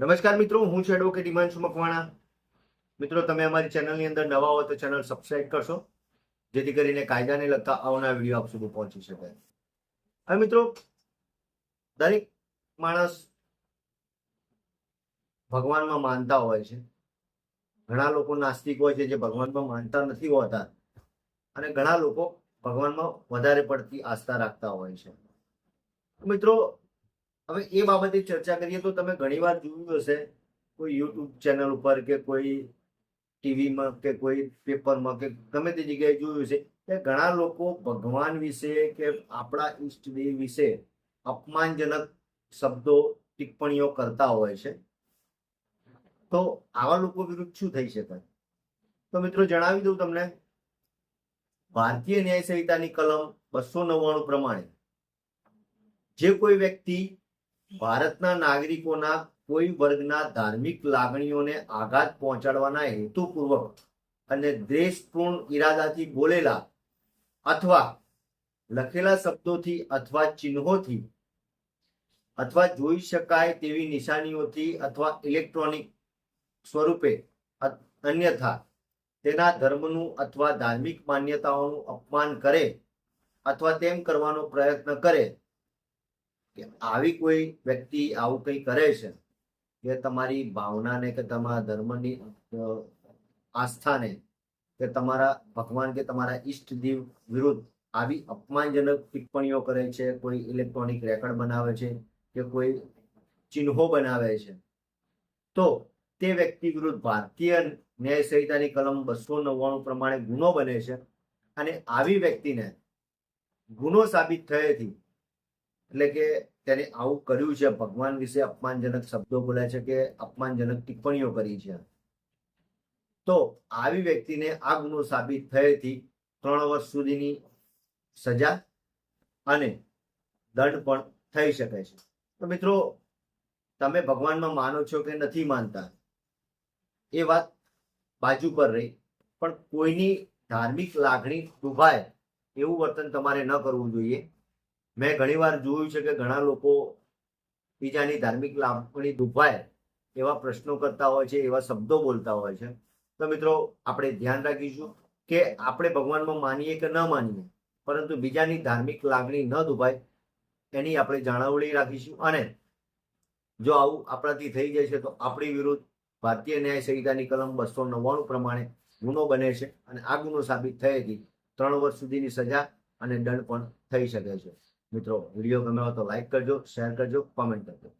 નમસ્કાર મિત્રો, હું છું એડવોકેટ હિમાંશુ મકવાણા. મિત્રો, તમે અમારી ચેનલની અંદર નવા હો તો ચેનલ સબસ્ક્રાઈબ કરશો, જેથી કરીને કાયદાને લગતા આવનાર વીડિયો આપ સુધી પહોંચી શકાય હવે મિત્રો, દરેક માણસ ભગવાનમાં માનતા હોય છે. ઘણા લોકો નાસ્તિક હોય છે જે ભગવાનમાં માનતા નથી હોતા. અને ઘણા લોકો ભગવાનમાં વધારે પડતી આસ્થા રાખતા હોય છે. મિત્રો હવે એ બાબતે ચર્ચા કરીએ તો તમે ઘણીવાર જોયું હશે, કોઈ યુટ્યુબ ચેનલ ઉપર કે કોઈ ટીવીમાં કે કોઈ પેપરમાં કે ગમે તે જગ્યાએ જોયું છે કે ઘણા લોકો ભગવાન વિશે કે આપણા ઈષ્ટદેવ વિશે અપમાનજનક શબ્દો, ટિપ્પણીઓ કરતા હોય છે. તો આવા લોકો વિરુદ્ધ શું થઈ શકાય? તો મિત્રો જણાવી દઉં તમને. ભારતીય ન્યાય સંહિતાની કલમ બસો નવ્વાણું પ્રમાણે જે કોઈ વ્યક્તિ ભારતના નાગરિકોના કોઈ વર્ગના ધાર્મિક લાગણીઓને આઘાત પહોંચાડવાના હેતુપૂર્વક અને દ્વેષપૂર્ણ ઈરાદાથી બોલેલા અથવા લખેલા શબ્દોથી અથવા ચિહ્નોથી અથવા જોઈ શકાય તેવી નિશાનીઓથી અથવા ઇલેક્ટ્રોનિક સ્વરૂપે અન્યથા તેના ધર્મનું અથવા ધાર્મિક માન્યતાઓનું અપમાન કરે અથવા તેમ કરવાનો પ્રયત્ન કરે કે આવી કોઈ વ્યક્તિ આવું કંઈ કરે છે કે તમારી ભાવનાને કે તમારા ધર્મની આસ્થાને કે તમારા ભગવાન કે તમારા ઈષ્ટદેવ વિરુદ્ધ આવી અપમાનજનક ટિપ્પણીઓ કરે છે, કોઈ ઇલેક્ટ્રોનિક રેકોર્ડ બનાવે છે કે કોઈ ચિહ્નો બનાવે છે. તો તે વ્યક્તિ વિરુદ્ધ ભારતીય ન્યાય સંહિતાની કલમ બસો નવ્વાણું પ્રમાણે ગુનો બને છે અને આવી વ્યક્તિને ગુનો સાબિત થયેથી એટલે કે તેને આવું કર્યું છે, ભગવાન વિશે અપમાનજનક શબ્દો બોલ્યા છે કે અપમાનજનક ટિપ્પણીઓ કરી છે. તો આવી વ્યક્તિને આ ગુનો સાબિત થયેથી ત્રણ વર્ષ સુધીની સજા અને દંડ પણ થઈ શકે છે. તો મિત્રો, તમે ભગવાનમાં માનો છો કે નથી માનતા? એ વાત બાજુ પર રહી. પણ કોઈની ધાર્મિક લાગણી ડૂબાય એવું વર્તન તમારે ન કરવું જોઈએ. મેં ઘણીવાર જોયું છે કે ઘણા લોકો બીજાની ધાર્મિક લાગણી દુભાય એવા પ્રશ્નો કરતા હોય છે, એવા શબ્દો બોલતા હોય છે. તો મિત્રો, આપણે ધ્યાન રાખીશું કે આપણે ભગવાનમાં માનીએ કે ન માનીએ, પરંતુ બીજાની ધાર્મિક લાગણી ન દુભાય એની આપણે જાળવણી રાખીશું. અને જો આવું આપણાથી થઈ જાય છે, તો આપણી વિરુદ્ધ ભારતીય ન્યાય સંહિતાની કલમ બસો નવ્વાણું પ્રમાણે ગુનો બને છે અને આ ગુનો સાબિત થયેથી ત્રણ વર્ષ સુધીની સજા અને દંડ પણ થઈ શકે છે. મિત્રો વીડિયો ગમ્યો તો લાઈક કરજો શેર કરજો કોમેન્ટ કરજો.